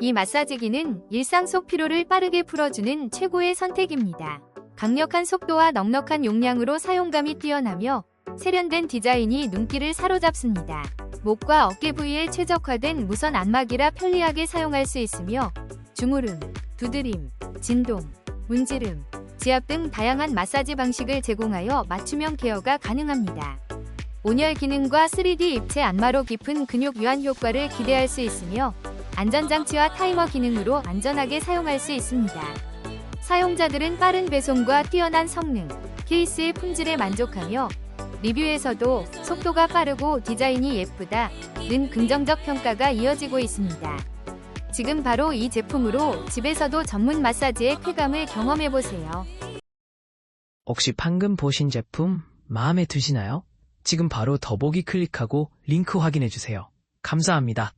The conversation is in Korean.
이 마사지기는 일상 속 피로를 빠르게 풀어주는 최고의 선택입니다. 강력한 속도와 넉넉한 용량으로 사용감이 뛰어나며 세련된 디자인이 눈길을 사로잡습니다. 목과 어깨 부위에 최적화된 무선 안마기라 편리하게 사용할 수 있으며 주무름, 두드림, 진동, 문지름, 지압 등 다양한 마사지 방식을 제공하여 맞춤형 케어가 가능합니다. 온열 기능과 3D 입체 안마로 깊은 근육 유한 효과를 기대할 수 있으며 안전장치와 타이머 기능으로 안전하게 사용할 수 있습니다. 사용자들은 빠른 배송과 뛰어난 성능, 케이스의 품질에 만족하며 리뷰에서도 속도가 빠르고 디자인이 예쁘다 는 긍정적 평가가 이어지고 있습니다. 지금 바로 이 제품으로 집에서도 전문 마사지의 쾌감을 경험해보세요. 혹시 방금 보신 제품 마음에 드시나요? 지금 바로 더보기 클릭하고 링크 확인해주세요. 감사합니다.